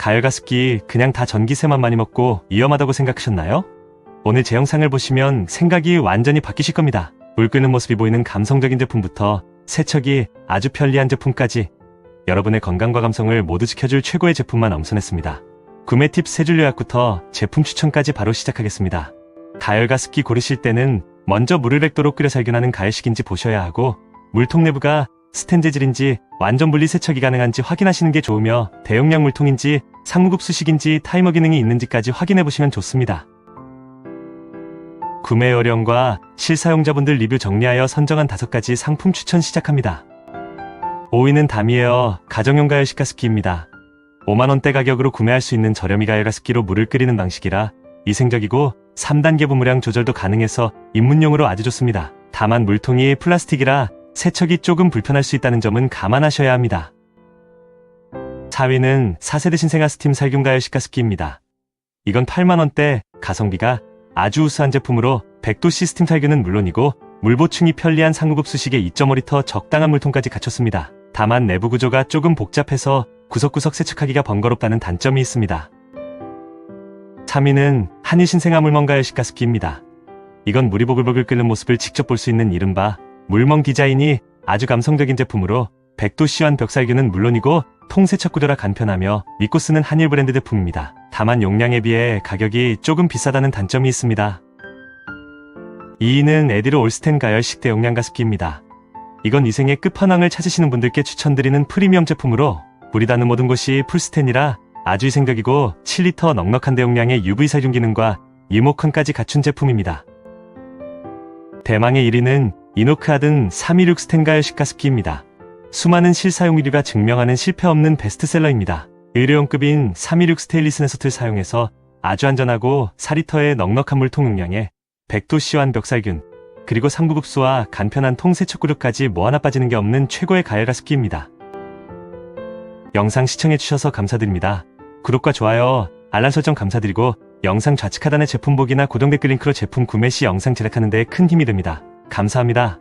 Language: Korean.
가열가습기 그냥 다 전기세만 많이 먹고 위험하다고 생각하셨나요? 오늘 제 영상을 보시면 생각이 완전히 바뀌실 겁니다. 물 끄는 모습이 보이는 감성적인 제품부터 세척이 아주 편리한 제품까지 여러분의 건강과 감성을 모두 지켜줄 최고의 제품만 엄선했습니다. 구매 팁 세줄 요약부터 제품 추천까지 바로 시작하겠습니다. 가열가습기 고르실 때는 먼저 물을 100도로 끓여 살균하는 가열식인지 보셔야 하고 물통 내부가 스텐 재질인지 완전 분리 세척이 가능한지 확인하시는 게 좋으며 대용량 물통인지 상무급수식인지 타이머 기능이 있는지까지 확인해 보시면 좋습니다. 구매 요령과 실사용자분들 리뷰 정리하여 선정한 5가지 상품 추천 시작합니다. 5위는 다미에어 가정용 가열식 가습기입니다. 5만원대 가격으로 구매할 수 있는 저렴이 가열 가습기로 물을 끓이는 방식이라 위생적이고 3단계 부무량 조절도 가능해서 입문용으로 아주 좋습니다. 다만 물통이 플라스틱이라 세척이 조금 불편할 수 있다는 점은 감안하셔야 합니다. 4위는 4세대 신생아 스팀 살균 가열식 가습기입니다. 이건 8만원대 가성비가 아주 우수한 제품으로 100도 시스템 살균은 물론이고 물 보충이 편리한 상무급 수식에 2.5리터 적당한 물통까지 갖췄습니다. 다만 내부 구조가 조금 복잡해서 구석구석 세척하기가 번거롭다는 단점이 있습니다. 3위는 한일 신생아 물멍 가열 식 가습기입니다. 이건 물이 보글보글 끓는 모습을 직접 볼 수 있는 이른바 물멍 디자인이 아주 감성적인 제품으로 100도 시완 벽살균은 물론이고 통세척 구조라 간편하며 믿고 쓰는 한일 브랜드 제품입니다. 다만 용량에 비해 가격이 조금 비싸다는 단점이 있습니다. 2위는 에디로 올스텐 가열식 대용량 가습기입니다. 이건 위생의 끝판왕을 찾으시는 분들께 추천드리는 프리미엄 제품으로 물이 닿는 모든 곳이 풀스텐이라 아주 위생적이고 7리터 넉넉한 대용량의 UV 살균 기능과 이모컨까지 갖춘 제품입니다. 대망의 1위는 이노크하든 316 스텐 가열식 가습기입니다. 수많은 실사용 리뷰가 증명하는 실패 없는 베스트셀러입니다. 의료용급인 316 스테인리스 네소트를 사용해서 아주 안전하고 4리터의 넉넉한 물통 용량에 100도 시완 벽살균, 그리고 상부급수와 간편한 통세척 구조까지 뭐 하나 빠지는 게 없는 최고의 가열 가습기입니다. 영상 시청해주셔서 감사드립니다. 구독과 좋아요, 알람 설정 감사드리고 영상 좌측 하단의 제품 보기나 고정 댓글 링크로 제품 구매 시 영상 제작하는 데 큰 힘이 됩니다. 감사합니다.